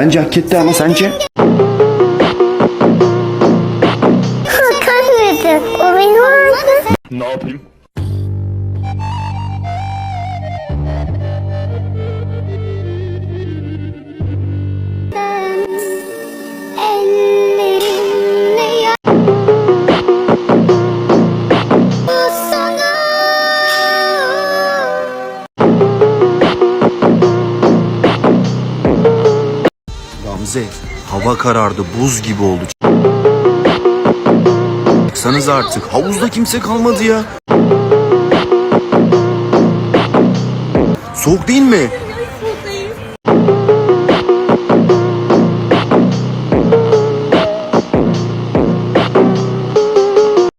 Bence hak etti ama sence? Kalkmayacak. O benim. Ne yapayım? Gamze hava karardı buz gibi oldu. Çıksanız artık havuzda kimse kalmadı ya. Soğuk değil mi?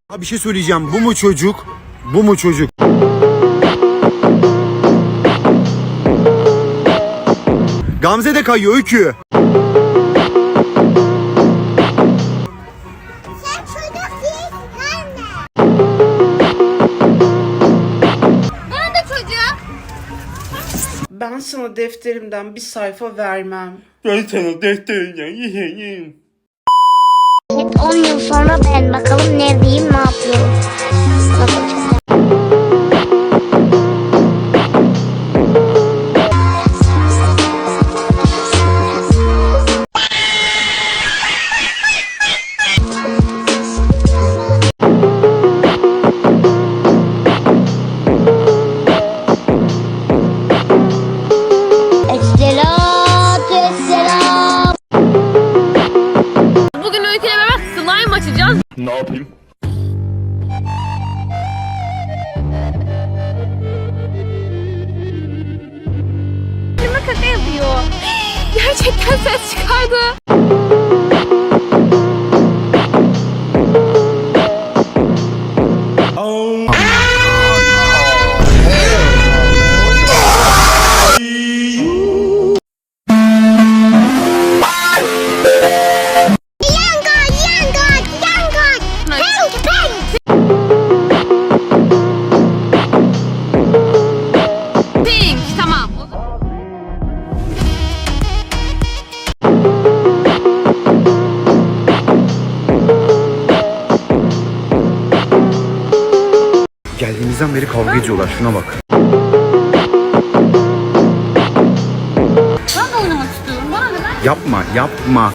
Ha bir şey söyleyeceğim. Bu mu çocuk? Bu mu çocuk? Gamze de kayıyor öykü. Sana defterimden bir sayfa vermem. Ben sana defterinden yiyeyim. 10 yıl sonra ben bakalım neredeyim ne yapıyorum. Bakacağız. Gerçekten ses çıkardı. Geldiğimizden beri kavga ediyorlar şuna bak. Ben de oynamak istiyorum. Bana ne ben? Yapma yapma.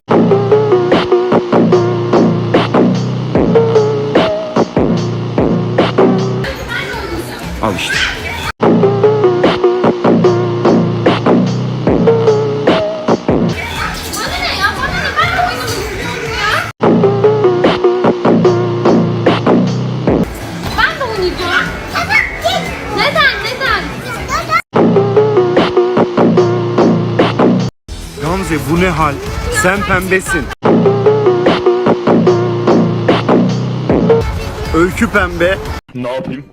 Al işte. Gamze bu ne hal? Sen pembesin. Öykü pembe. Ne yapayım?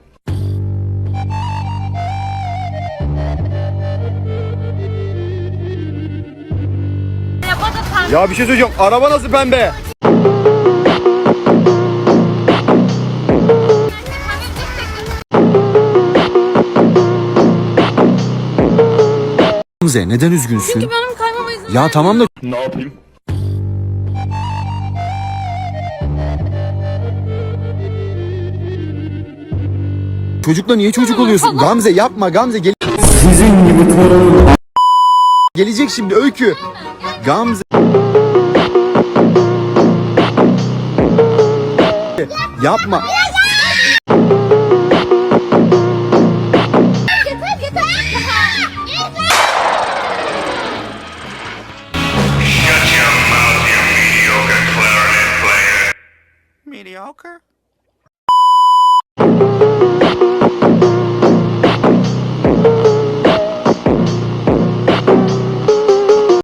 Ya bana pembe. Ya bir şey söyleyeceğim. Araba nasıl pembe? Gamze neden üzgünsün? Benim kaymama izin Ya tamam da Ne yapayım? çocukla niye çocuk oluyorsun? Gamze yapma Gamze gel. Sizin gibi torun. Gelecek şimdi öykü. Gamze. Yapma. Joker?